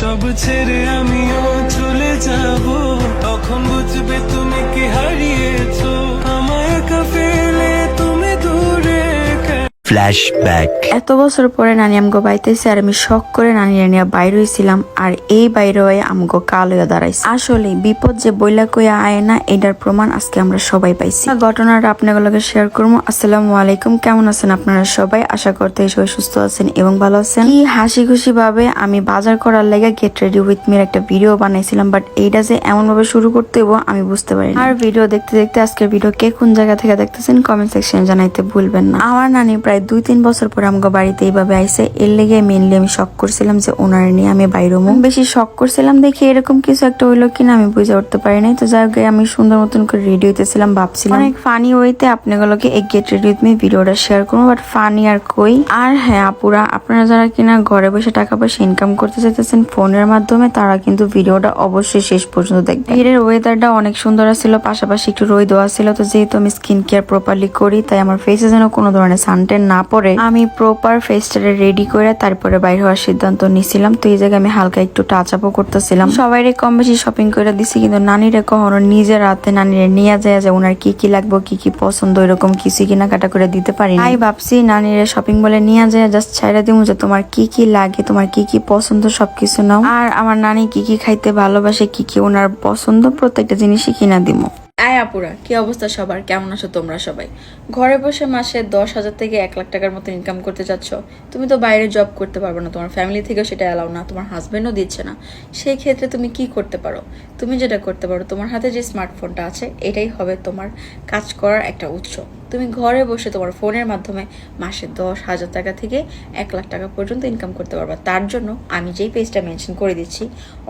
সব ছেড়ে আমিও চলে যাব। তখন বুঝবে তুমি কি হারিয়েছো Flashback. এত বছর পরে নানি আমগো বাইতেছে আর আমি শখ করে নানি নিয়ে বাইর হয়েছিলাম আর এই বাইরে হয়ে আমগো কাল হয়ে দাঁড়াইছে। আসলে বিপদ যে বইলা কইয়া আয় না, এটার প্রমাণ আজকে আমরা সবাই পাইছি। ঘটনাটা আপনাগুলোকে শেয়ার করব। আসসালামু আলাইকুম, কেমন আছেন আপনারা সবাই? আশা করতে সবাই সুস্থ আছেন এবং ভালো আছেন। কি হাসি খুশি ভাবে আমি বাজার করার লেগে গেট রেডি উইথ মির একটা ভিডিও বানাইছিলাম বাট এইটা যে এমন ভাবে শুরু করতে আমি বুঝতে পারি আর ভিডিও দেখতে দেখতে আজকের ভিডিও কে কোন জায়গা থেকে দেখতেছেন কমেন্ট সেকশনে জানাইতে ভুলবেন না। আমার নানি প্রায় দুই তিন বছর পরে আমাকে বাড়িতে এইভাবে আইসে। এর লেগে মেনলি আমি শখ করছিলাম যে ওনার নিয়ে আমি বাইরে মুখ বেশি শখ করছিলাম দেখি এরকম কিছু একটা হইল কিনা আমি বুঝে উঠতে পারি নাই। তো যাই হোক আমি সুন্দর মতন করে রেডি হইতেছিলাম ভাবছিলাম। অনেক ফানি ওয়েতে আপনাগুলোকে এই গেট রেডি উইথ মি ভিডিওটা শেয়ার করব বাট ফানি আর কই? আর হ্যাঁ আপুরা আপনারা যারা কিনা ঘরে বসে টাকা পয়সা ইনকাম করতে চাইতেছেন ফোনের মাধ্যমে তারা কিন্তু ভিডিওটা অবশ্যই শেষ পর্যন্ত দেখবেন। এর ওয়েদারটা অনেক সুন্দর ছিল পাশাপাশি একটু রোদ দেওয়া ছিল তো যেহেতু আমি স্কিন কেয়ার প্রপারলি করি তাই আমার ফেসে যেন কোনো ধরনের সানটেন না পড়ে আমি প্রপার ফেসটারে রেডি করে তারপরে বাইরে হওয়ার সিদ্ধান্ত নিছিলাম। তো এই জায়গায় আমি হালকা একটু টাচ আপও করতেছিলাম। সবাই কম বেশি শপিং করে দিছি, কিন্তু নানিরে কখনো নিজের হাতে নানিরে নিয়ে যায় যে ওনার কি কি লাগবে, কি কি পছন্দ, এরকম কিছু কেনাকাটা করে দিতে পারি তাই ভাবছি নানিরে শপিং বলে নিয়ে যায় জাস্ট ছাইরা দিমু যে তোমার কি কি লাগে, তোমার কি কি পছন্দ সবকিছু নাও। আর আমার নানি কি কি খাইতে ভালোবাসে, কি কি ওনার পছন্দ, প্রত্যেকটা জিনিসই কিনা দিমু। আয় আপুরা, কি অবস্থা সবার? কেমন আছো তোমরা সবাই? ঘরে বসে মাসে দশ হাজার থেকে এক লাখ টাকার মতো ইনকাম করতে চাচ্ছ তুমি তো বাইরে জব করতে পারবে না, তোমার ফ্যামিলি থেকেও সেটা অ্যালাউ না, তোমার হাজবেন্ডও দিচ্ছে না। সেই ক্ষেত্রে তুমি কি করতে পারো? তুমি যেটা করতে পারো, তোমার হাতে যে স্মার্টফোনটা আছে, এটাই হবে তোমার কাজ করার একটা উৎস। তুমি ঘরে বসে তোমার ফোনের মাধ্যমে মাসে দশ হাজার টাকা থেকে এক লাখ টাকা পর্যন্ত ইনকাম করতে পারবা। তার জন্য আমি যেই পেজটা মেনশন করে দিচ্ছি,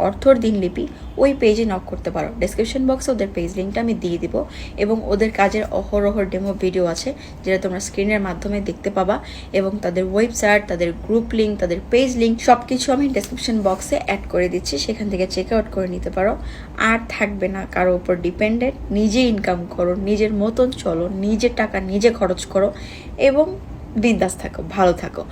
অর্থর দিনলিপি, ওই পেজে নক করতে পারো। ডেসক্রিপশন বক্সে ওদের পেজ লিঙ্কটা আমি দিয়ে দিব। এবং ওদের কাজের অহরহর ডেমো ভিডিও আছে, যেটা তোমরা স্ক্রিনের মাধ্যমে দেখতে পাবা। এবং তাদের ওয়েবসাইট তাদের গ্রুপ লিঙ্ক তাদের পেজ লিঙ্ক সব কিছু আমি ডেসক্রিপশন বক্সে অ্যাড করে দিচ্ছি। সেখান থেকে চেক আউট করে নিতে পারো। আর থাকবে না, কারও উপর ডিপেন্ডেন্ট নিজে ইনকাম করো, নিজের মতন চলো, নিজের টাকা নিজে খরচ করো। এবং বিন্দাস থাকো, ভালো থাকো।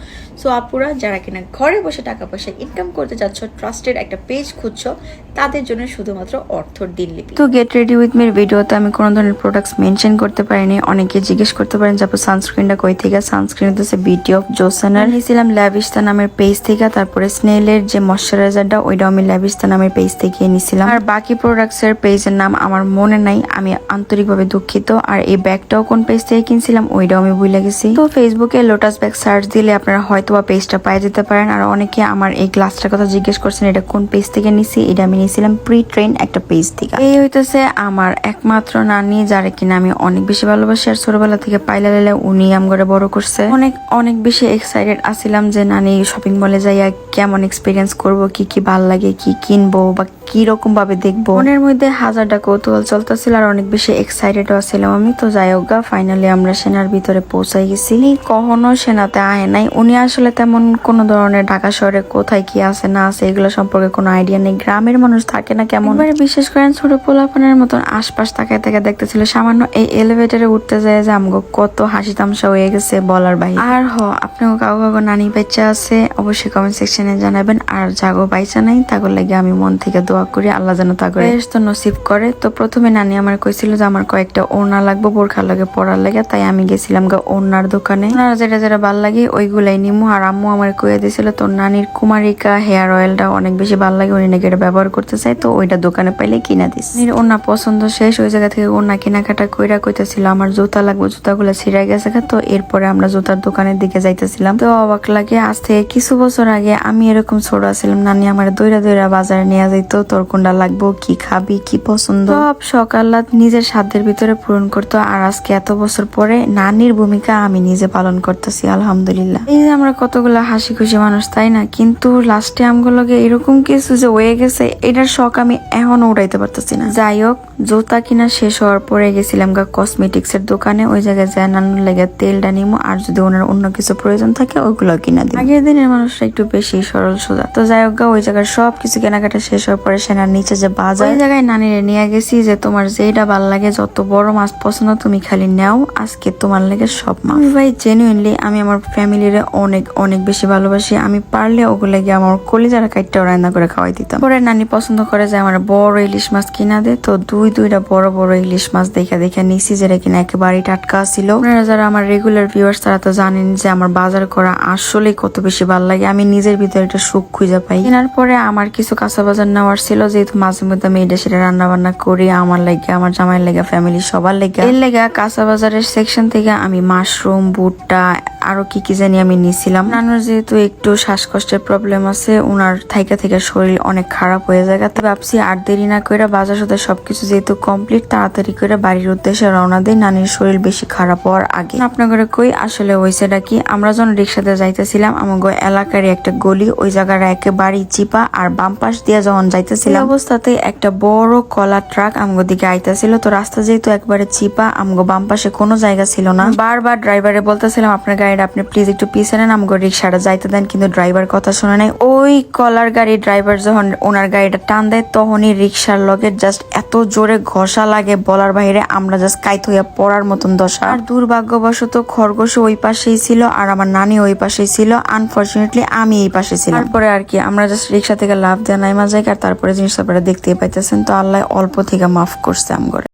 সো আপুরা, যারা কিনা ঘরে বসে টাকা পয়সা ইনকাম করতে চাচ্ছ ট্রাস্টেড একটা পেজ খুঁজছো, তাদের জন্য শুধুমাত্র অর্থর দিনলিপি। তো গেট রেডি উইথ মির ভিডিওতে আমি কোনো ধরনের প্রোডাক্টস মেনশন করতে পারিনি। অনেকে জিজ্ঞেস করতে পারেন যে সানস্ক্রিনটা কই থেকে? সানস্ক্রিন হচ্ছে বিউটি অফ জোসানার নিয়েছিলাম ল্যাভিস্তা নামের পেজ থেকে, তারপরে স্নেলের যে ময়শ্চারাইজারটা ওইটাও আমি ল্যাভিস্তা নামের পেজ থেকে নিয়েছিলাম আর বাকি প্রোডাক্টস এর পেজের নাম আমার মনে নাই, আমি আন্তরিকভাবে দুঃখিত। আর এই ব্যাগটাও কোন পেজ থেকে কিনছিলাম, ওইটাও আমি ভুলে গেছি। তো ফেসবুকে লোটাস ব্যাগ সার্চ দিলে আপনারা হয়তো বা পেজটা পাই যেতে পারেন। আর অনেকে আমার এই গ্লাসটার কথা জিজ্ঞেস করছেন, এটা কোন পেজ থেকে নিছি? এটা আমি নিয়েছিলাম প্রি ট্রেন একটা পেজ থেকে। এই হইতেছে আমার একমাত্র নানি, যারা কিনা আমি অনেক বেশি ভালোবাসি। আর ছোটবেলা থেকে পাইলা লেলে উনি আমগরে বড় করছে। অনেক অনেক বেশি এক্সাইটেড আছিলাম যে, নানি শপিং মলে যাইয়া কেমন এক্সপিরিয়েন্স করব? কি কি ভালো লাগে? কি কিনবো? বা কি রকম ভাবে দেখব? মনের মধ্যে হাজারটা কৌতূহল চলতেছিল আর অনেক বেশি এক্সাইটেড ছিলাম আমি। তো যাই হোক ফাইনালি আমরা সেনার ভিতরে পৌঁছাই গেছি। উনি কখনো সেনাতে আয় নাই। উনি আসলে তেমন কোনো ধরনের ঢাকা শহরে কোথায় কি আছে না আছে এগুলো সম্পর্কে কোনো আইডিয়া নেই। গ্রামের মানুষ থাকে না কেমন? এবারে বিশেষ করেন ছোট পোলাপানের মতন আশপাশ তাকায় তাকায় দেখতেছিল। সামান্য এই এলিভেটরে উঠতে যায় যে আমগো কত হাসি তামসা হয়ে গেছে বলার ভাই আর হ আপনাকে কাউ কাউ নানি বাচ্চা আছে অবশ্যই কমেন্ট সেকশনে জানাবেন। আর জাগো বাইচা নাই তাগর লাগে আমি মন থেকে দোয়া করি, আল্লাহ যেন তাগর তো নসিব করে। তো প্রথমে নানি আমার কইছিল যে আমার কয়েকটা ওড়না লাগবে বোরখা লাগে পরার লাগে, তাই আমি গেছিলাম গা ওড়নার দোকানে। ওনারা যেটা যেটা ভালো লাগে ওইগুলাই নিমু। আর আম্মু আমার কয়ে দিয়েছিল তোর নানির কুমারিকা হেয়ার অয়েলটা অনেক বেশি ভালো লাগে, উনি নাকি এটা ব্যবহার করতে চাই তো ওইটা দোকানে পাইলে কিনা দিস। নির ওনা পছন্দ শেষ, ওই জায়গা থেকে ওনা কেনাকাটা কইরা কইতেছিল, আমার জুতা লাগবে, জুতাগুলো ছিঁড়ে গেছে তো এরপরে আমরা জুতার দোকানের দিকে যাইতেছিলাম। তো অবাক লাগে, আজ থেকে কিছু বছর আগে আমি এরকম ছোট ছিলাম, নানি আমার দইরা দইরা বাজারে নিয়ে যাইতো। তোর কোনটা লাগবো, কি খাবি, কি পছন্দ? সব সকালাত নিজের সাধ্যের ভিতরে পূরণ করতো, আর আজকে এত বছর পরে নানির ভূমিকা আমি নিজে পালন করতেছি, আলহামদুলিল্লাহ। এই যে আমরা কতগুলা হাসি খুশি মানুষ, তাই না? কিন্তু লাস্টে আমগুলোকে এরকম কিছু যে হয়ে গেছে, এটার শখ আমি এখনও উড়াইতে পারতেছি না। যাই হোক, জুতা কিনা শেষ হওয়ার পরে গেছিলাম গা কসমেটিক্স এর দোকানে, ওই জায়গায় যায় নানুর লেগে তেলটা নিমো, আর যদি ওনার অন্য কিছু প্রয়োজন থাকে, ওইগুলো কিনা দিই আগের দিনের মানুষরা একটু বেশি সরল সোজা। তো যাই হোক গা, ওই জায়গার সব কিছু কেনাকাটা শেষ হওয়ার পরে আর নিচে যে বাজার। ওই জায়গায় নানিরে নিয়ে গেছি যে তোমার যেটা ভালো লাগে যত বড় মাছ পছন্দ তুমি খালি নাও আজকে তোমার লাগে সব মাছ। ভাই জেনুইনলি আমি আমার ফ্যামিলিরে অনেক অনেক বেশি ভালোবাসি। আমি পারলে ওগুলো গিয়ে আমার কলিজারা কাইটটাও রান্না করে খাওয়াই দিতাম। পরে নানি পছন্দ করে যে আমার বড় ইলিশ মাছ কিনা দে। তো দুই দুইটা বড় বড় ইলিশ মাছ দেখে দেখে নিছি যেটা কিনা একেবারেই টাটকা ছিল আপনারা যারা আমার রেগুলার ভিউয়ার্স তারা তো জানেন যে আমার বাজার করা আসলেই কত বেশি ভালো লাগে। আমি নিজের ভিতরে একটা সুখ খুঁজে পাই। কেনার পরে আমার কিছু কাঁচা বাজার নেওয়ার ছিল যেহেতু মাঝে মধ্যে আমি এটা সেটা রান্না বান্না করি, আমার লাগে, আমার জামাইয়ের লেগে ফ্যামিলি সবার লেগে। এর লেগে কাঁচা বাজারের সেকশন থেকে আমি মাশরুম ভুট্টা, আরও কি কি জানি আমি নিছিলাম। নানুর যেহেতু একটু শ্বাসকষ্টের প্রবলেম আছে ওনার থাইকা থেকে শরীর অনেক খারাপ হয়ে যায়। তো ভাবছি আর দেরি না করে বাজার সাথে সবকিছু যেহেতু কমপ্লিট তাড়াতাড়ি করে বাড়ির উদ্দেশ্যে রওনা দিই। নানির শরীর বেশি খারাপ হওয়ার আগে। আপনাদের কই, আসলে হয়েছেটা কি? আমরা যখন রিক্সাতে যাইতেছিলাম আমাকে এলাকার একটা গলি, ওই জায়গার একেবারেই চিপা, আর বাম পাশ দিয়ে যখন যাইতেছিলাম এই অবস্থাতে একটা বড় কলা ট্রাক আমগো দিকে আইতাছিল। তো রাস্তা যেহেতু একবারে চিপা আমগো বাম পাশে কোনো জায়গা ছিল না। বারবার ড্রাইভারে বলতেছিলাম আপনার গাড়িটা আপনি প্লিজ একটু পিছে নেন আমগো রিক্সাটা যাইতে দেন। কিন্তু ড্রাইভার কথা শুনে নাই। ওই কলার গাড়ি ড্রাইভার যখন ওনার গাড়িটা টান দেয় তখনই রিক্সার লগে জাস্ট এত জোরে ঘষা লাগে বলার বাইরে আমরা জাস্ট কাইত হইয়া পড়ার মতন দশা। আর দুর্ভাগ্যবশত খরগোশ ওই পাশেই ছিল আর আমার নানি ওই পাশেই ছিল। আনফরচুনেটলি আমি এই পাশে ছিলাম। তারপরে আর কি আমরা জাস্ট রিক্সা থেকে লাভ দেওয়া নাইমা যাই আর তারপরে জিনিসটা আপনারা দেখতেই পাইতেছেন। তো আল্লাহ অল্প থেকে মাফ করছে আমগরে